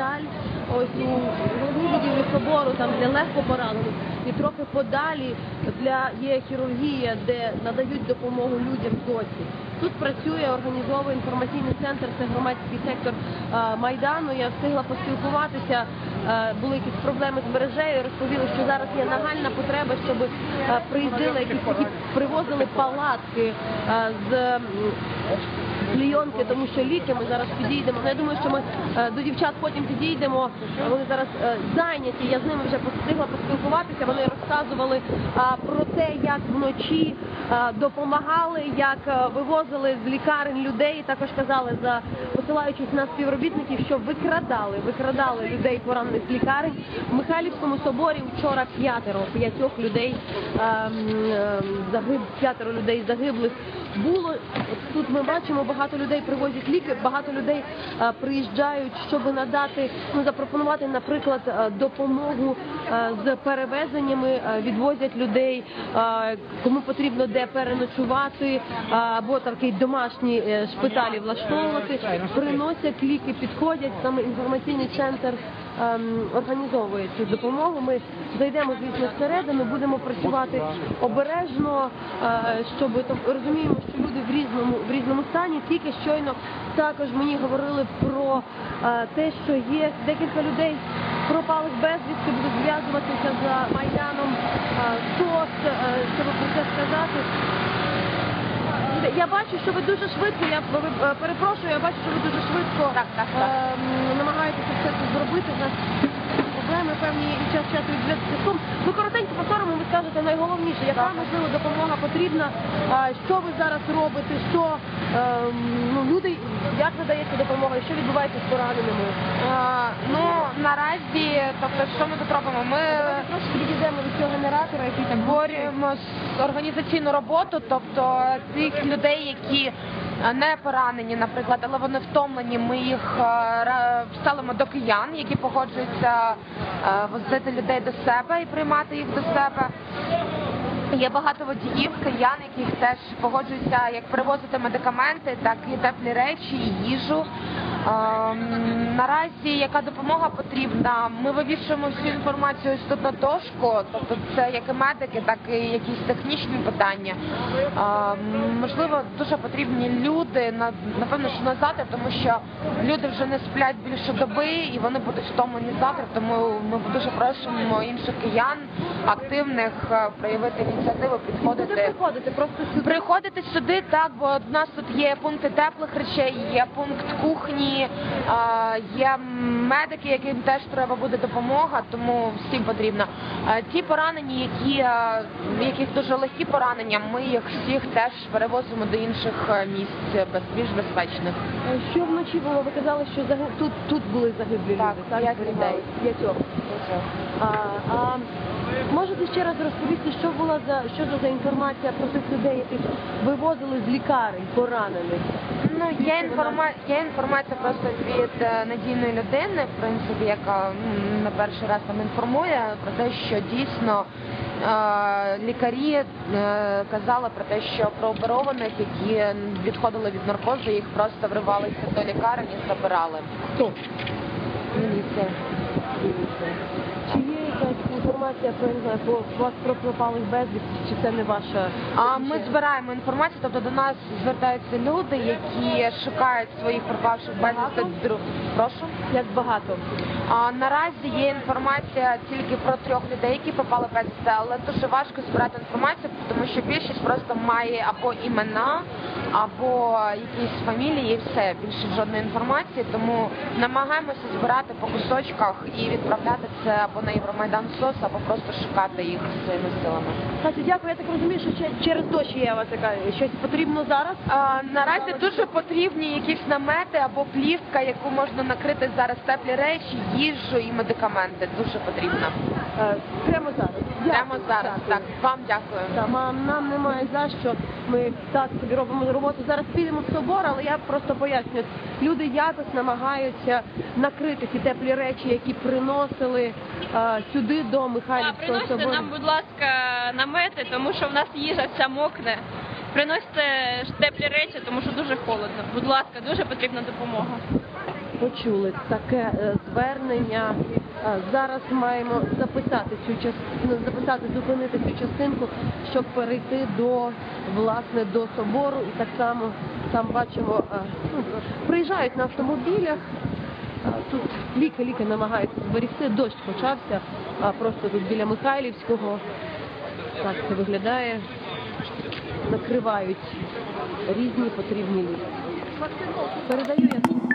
шпиталь, ось у головній будівлі собору, там для легко поранених, і трохи подалі для є хірургія, де надають допомогу людям досі. Тут працює організовує інформаційний центр, це громадський сектор е, майдану. Я встигла поспілкуватися. е, Були якісь проблеми з мережею. Розповіли, що зараз є нагальна потреба, щоб е, приїздили якісь привозили палатки з клійонки, тому що ліки ми зараз підійдемо. Ну, Я думаю, що ми до дівчат потім підійдемо. Вони зараз зайняті. Я з ними вже встигла поспілкуватися. Вони розказували про те, як вночі допомагали, як е, вивозили з лікарень людей. Також казали за посилаючись на співробітників, що викрадали, викрадали людей поранених з лікарень. В Михайлівському соборі вчора п'ятеро п'ятьох людей ем, ем, загиб, п'ятеро людей загиблих було. Тут ми бачимо, багато людей привозять ліки, багато людей е, приїжджають, щоб надати, ну запропонувати, наприклад, е, допомогу е, з перевезеннями, е, відвозять людей, е, кому потрібно де переночувати, е, або такий домашні е, шпиталі влаштовувати, приносять ліки, підходять саме інформаційний центр. ем, Організовує цю допомогу. Ми зайдемо, звісно, всередину, будемо працювати обережно, е, щоб розуміємо, що люди в різному в різному стані. Тільки щойно також мені говорили про е, те, що є декілька людей пропалих безвісти, будуть зв'язуватися за майданом СОС, е, щоб про це сказати. Я бачу, що ви дуже швидко. Я ви- е, перепрошую, я бачу, що ви дуже швидко Так, так, так. ем, намагаєтеся все це зробити. У нас проблеми певні і час часу із зв'язком. Ну коротенько повторимо, ви скажете найголовніше, яка можливо допомога потрібна, що ви зараз робите, що ем, ну люди, як надається допомога, що відбувається з пораненими. Тобто, що ми тут робимо? Ми трошки відійдемо від цього генератора, який там створюємо с- організаційну роботу, тобто тих людей, які е, не поранені, наприклад, але вони втомлені. Ми їх е, ра- ставимо до киян, які погоджуються е, возити людей до себе і приймати їх до себе. Є багато водіїв, киян, яких теж погоджуються як привозити медикаменти, так і теплі речі, і їжу. Ем, наразі яка допомога потрібна? Ми вивішуємо всю інформацію тут на дошку, тобто це як і медики, так і якісь технічні питання. Ем, можливо, дуже потрібні люди напевно, що на завтра, тому що люди вже не сплять більше доби і вони будуть втомлені завтра. Тому ми дуже просимо інших киян активних е, проявити ініціативу, Куди підходити. приходите? Просто сюди. Приходити сюди, так, бо в нас тут є пункти теплих речей, є пункт кухні, а, є медики, яким теж треба буде допомога, тому всім потрібно. Ті поранені, які, в яких дуже легкі поранення, ми їх всіх теж перевозимо до інших місць більш безпечних. Е, Що вночі було? Ви казали, що загиб... тут, тут були загиблі Так, люди, так? п'ять людей. П'ятьох. А, а можете ще раз розповісти, що була за що за, за інформація про тих людей, яких вивозили з лікарень поранених? Ну, є інформація, є інформація просто від е, надійної людини, в принципі, яка на перший раз там інформує про те, що дійсно е, лікарі е, казали про те, що про оперованих, які відходили від наркозу, їх просто вривалися до лікарень і забирали. Хто? Міліція. Інформація про не знаю, про вас про пропалих безвісти, чи це не ваша? А ми збираємо інформацію, тобто до нас звертаються люди, які шукають своїх пропавших безвісти. дру- Прошу. Як багато? А, наразі є інформація тільки про трьох людей, які попали безвісти, але дуже важко збирати інформацію, тому що більшість просто має або імена, або якісь фамілії, і все більше жодної інформації. Тому намагаємося збирати по кусочках і відправляти це або на Євромайдан СОС, або просто шукати їх своїми силами. Катя, дякую. Я так розумію, що че- через дощ є вас така щось потрібно зараз. А, наразі дуже потрібні якісь намети або плівка, яку можна накрити зараз теплі речі, їжу і медикаменти. Дуже потрібно. Е, Прямо зараз. Прямо зараз. Так, вам дякую. Та, мам, нам немає за що. Ми так собі робимо роботу. Зараз підемо в собор, але я просто поясню. Люди якось намагаються накрити ті теплі речі, які приносили е, сюди до Михайлівського приносьте собору. нам, будь ласка, намети, тому що в нас їжа вся мокне. Приносьте ж теплі речі, тому що дуже холодно. Будь ласка, дуже потрібна допомога. почули таке е, звернення. Зараз маємо записати цю частину, записати, зупинити цю частинку, щоб перейти до власне до собору. І так само там бачимо, ну, приїжджають на автомобілях. Тут ліки-ліки намагаються зберегти. Дощ почався, а просто тут біля Михайлівського. Так це виглядає. Накривають різні потрібні ліки. Передаю я.